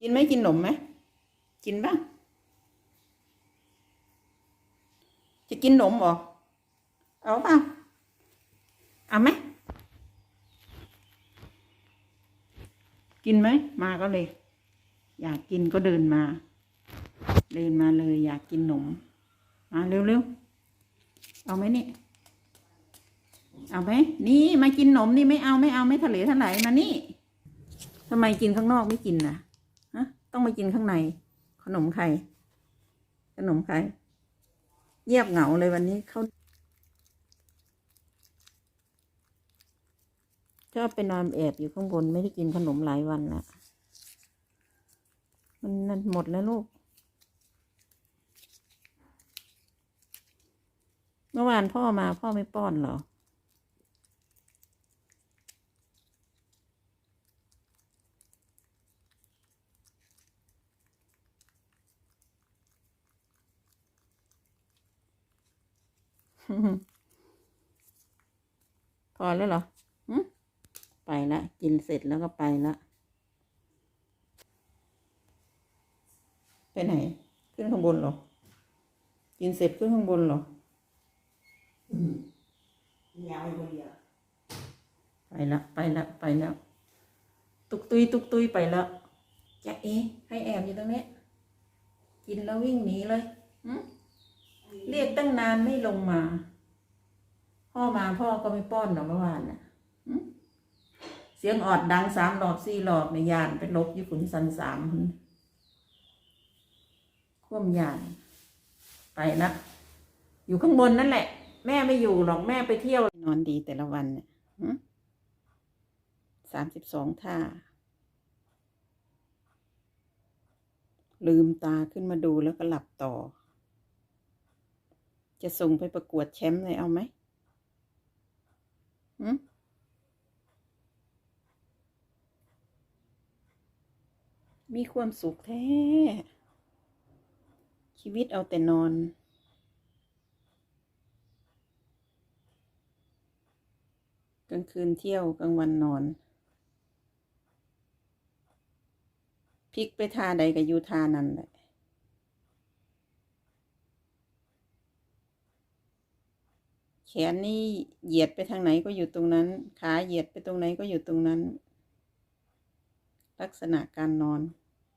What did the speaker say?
กินไหมกินขนมไหมกินปะจะกินขนมหรอเอาเปล่าเอาไหมกินไหมมาก็เลย อยากกินก็เดินมา เดินมาเลย อยากกินขนมมาเร็วๆเอาไหมนี่เอาไหมนี่มากินขนมนี่ไม่เอาไม่เอาไม่ทะเลทลายมานี่ทำไมกินข้างนอกไม่กินนะฮะ ต้องมากินข้างใน ขนมใครขนมใครเงียบเหงาเลยวันนี้เขาชอบไปนอนแอบอยู่ข้างบนไม่ได้กินขนมหลายวันละมันนั่นหมดแล้วลูก เมื่อวานพ่อมาพ่อไม่ป้อนเหรอ พอแล้วเหรอหึไปละ กินเสร็จแล้วก็ไปละ ไปไหน ขึ้นข้างบนเหรอ กินเสร็จขึ้นข้างบนเหรอยาวไปคนเดียวไปละ ไปละไปแล้วตุกตุยตุกตุยไปแล้วจะเอะให้แอบอยู่ตรงนี้ กินแล้ววิ่งหนีเลยหึ เรียกตั้งนานไม่ลงมา พ่อมาพ่อก็ไม่ป้อนหรอกเมื่อวานน่ะเสียงออดดังสามหลอกสี่หลอกในยานไปลบอยู่ขุนสันสามหึคว่ำยาน ไปละอยู่ข้างบนนั่นแหละ แม่ไม่อยู่หรอกแม่ไปเที่ยวนอนดีแต่ละวันเนี่ยสามสิบสองท่า ลืมตาขึ้นมาดูแล้วก็หลับต่อ จะส่งไปประกวดแชมป์เลยเอาไหมหืมมีความสุขแท้ ชีวิตเอาแต่นอน กลางคืนเที่ยวกลางวันนอนพลิกไปทาใดกับยูทานั่นแหละ แขนนี่เหยียดไปทางไหนก็อยู่ตรงนั้น ขาเหยียดไปตรงไหนก็อยู่ตรงนั้น ลักษณะการนอน